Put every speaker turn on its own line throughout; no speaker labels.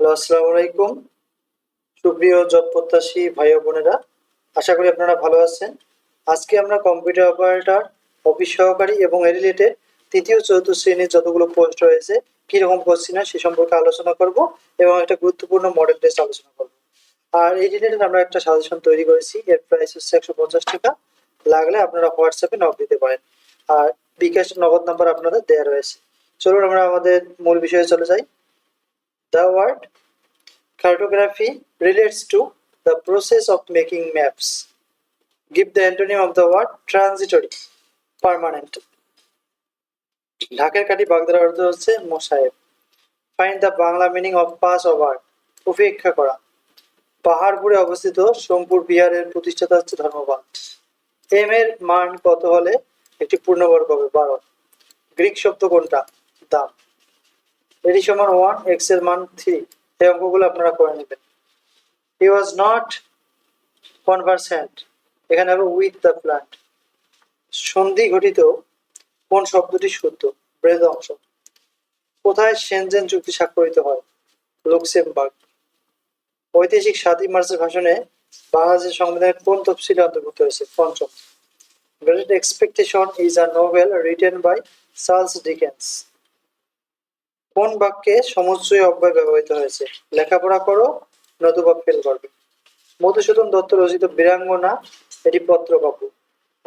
Hello, আসসালামু আলাইকুম। সুপ্রিয় জব প্রত্যাশী ভাই বোনেরা, আশা করি আপনারা ভালো আছেন। আজকে আমরা কম্পিউটার অপারেটর, অফিস সহকারী এবং এর রিলেটেড তৃতীয়, চতুর্থ শ্রেণির যতগুলো পোস্ট রয়েছে, কীরকম কোশ্চিন হয় সে সম্পর্কে আলোচনা করব এবং একটা গুরুত্বপূর্ণ মডেল টেস্ট আলোচনা করব। আর এই রিলেটেড আমরা একটা সাজেশন তৈরি করেছি, এর প্রাইস হচ্ছে একশো পঞ্চাশ টাকা। লাগলে আপনারা হোয়াটসঅ্যাপে নক দিতে পারেন। আর বিকাশ নগদ নাম্বার আপনাদের দেওয়া রয়েছে। চলুন আমরা আমাদের মূল বিষয়ে চলে যাই। The word cartography relates to the process of making maps. Give the antonym of the word transitory, permanent. ঢাকের কাঠি বাগদার অর্থ হচ্ছে মোসাহেব find the Bangla meaning of pass over উপেক্ষা করা। পাহাড়পুরে অবস্থিত সোমপুর বিহারের প্রতিষ্ঠাতা হচ্ছে ধর্মপাল। এম এর মান কত হলে একটি পূর্ণবর্গ হবে? বারো। গ্রিক শব্দ কোনটা? দাম। এটি সমান ওয়ান এক্সের মান থ্রি এই অঙ্কগুলো আপনারা করে নেবেন। হি ওয়াজ নট কনভারসেন্ট এখানে হবে উইথ দ্য প্ল্যান্ট সন্ধি ঘটিত কোন শব্দটি শুদ্ধ? বৃহৎ অংশ। কোথায় সেনজেন চুক্তি স্বাক্ষরিত হয়? লুক্সেমবার্গ ঐতিহাসিক সাতই মার্চের ভাষণে বাংলাদেশের সংবিধানের কোন তফসিলে অন্তর্ভুক্ত হয়েছে? পঞ্চম। Great expectation is a novel written by Charles Dickens কোন বাক্যে সমুচ্চয় অব্যয় ব্যবহৃত হয়েছে? লেখাপড়া করো, নতুবা ফেল করবে। মধুসূদন দত্ত রচিত বীরাঙ্গনা, এটি পত্রকাব্য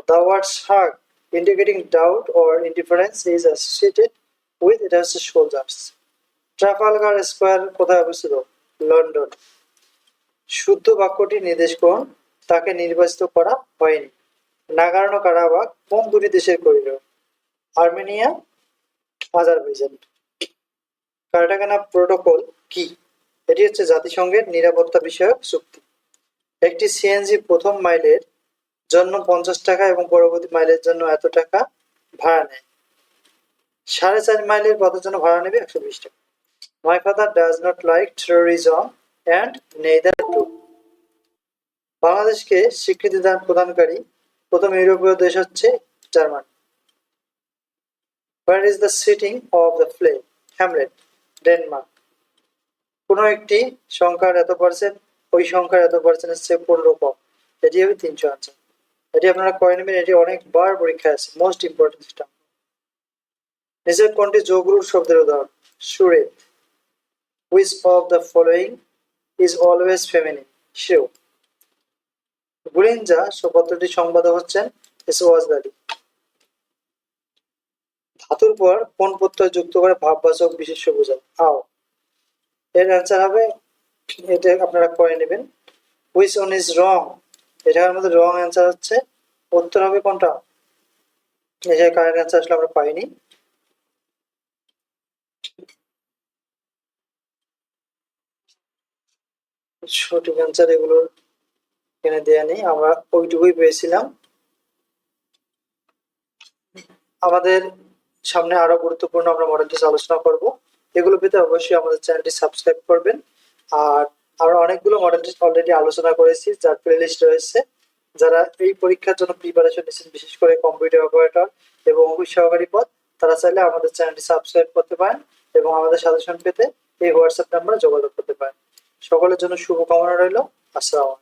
the word shrug indicating doubt or indifference is associated with এটা হচ্ছে সোলজার্স ট্রাফালগার স্কোয়ার কোথায় অবস্থিত? লন্ডন শুদ্ধ বাক্যটি নির্দেশ করুন, তাকে নির্বাচিত করা হয়নি। নাগার্নো কারাবাগ কোন দুটি দেশের corridor Armenia, Azerbaijan. Cartagena protocol কি? এটি হচ্ছে জাতিসংঘের নিরাপত্তা বিষয়ক চুক্তি। একটি সিএনজি প্রথম মাইলের জন্য পঞ্চাশ টাকা এবং পরবর্তী মাইলের জন্য এত টাকা ভাড়া নেয়। সাড়ে চার মাইলের পথের জন্য ভাড়া নেবে একশো বিশ টাকা। My father does not like terrorism and neither to বাংলাদেশকে স্বীকৃতি দান প্রদানকারী প্রথম ইউরোপীয় দেশ হচ্ছে Germany. Where is the setting of the play Hamlet Denmark কোনো একটি সংখ্যার এত পার্সেন্ট ওই সংখ্যার এত পার্সেন্টের চেয়ে পনেরো কম এটি হবে তিনশো আনসার এটি আপনারা কয়ে নেবেন, এটি অনেকবার পরীক্ষায় আছে মোস্ট ইম্পর্টেন্ট স্টাম নিচের কোনটি যোগরুট শব্দের উদাহরণ? সুরেত which of the following is always feminine সেও। গুলিনজা পত্রটির সম্পাদক হচ্ছেন এস ওয়াজদালি ধাতুর পর কোন প্রত্যয় যুক্ত করে ভাববাচক বিশেষ্য বোঝায়? আও। এর অ্যান্সার হবে, এটা আপনারা করে নেবেন। হুইচ ওন ইজ রং এটার মধ্যে রং অ্যান্সার হচ্ছে, উত্তর হবে কোনটা? এটা কারেক্ট অ্যান্সার আসলে আমরা পাইনি। সঠিক অ্যান্সার এগুলো এখানে দেয়া নেই, আমরা ওইটুকুই পেয়েছিলাম। আমাদের সামনে আরও গুরুত্বপূর্ণ আমরা মডেল টেস্ট আলোচনা করব। এগুলো পেতে অবশ্যই আমাদের চ্যানেলটি সাবস্ক্রাইব করবেন। আর আমরা অনেকগুলো মডেল টেস্ট অলরেডি আলোচনা করেছি, যার প্লেলিস্ট রয়েছে। যারা এই পরীক্ষার জন্য প্রিপারেশন নিচ্ছেন বিশেষ করে কম্পিউটার অপারেটর এবং সহকারী পদ, তারা চাইলে আমাদের চ্যানেলটি সাবস্ক্রাইব করতে পারেন এবং আমাদের সাজেশন পেতে এই হোয়াটসঅ্যাপ নাম্বারে যোগাযোগ করতে পারেন। সকলের জন্য শুভকামনা রইল। আসসালামু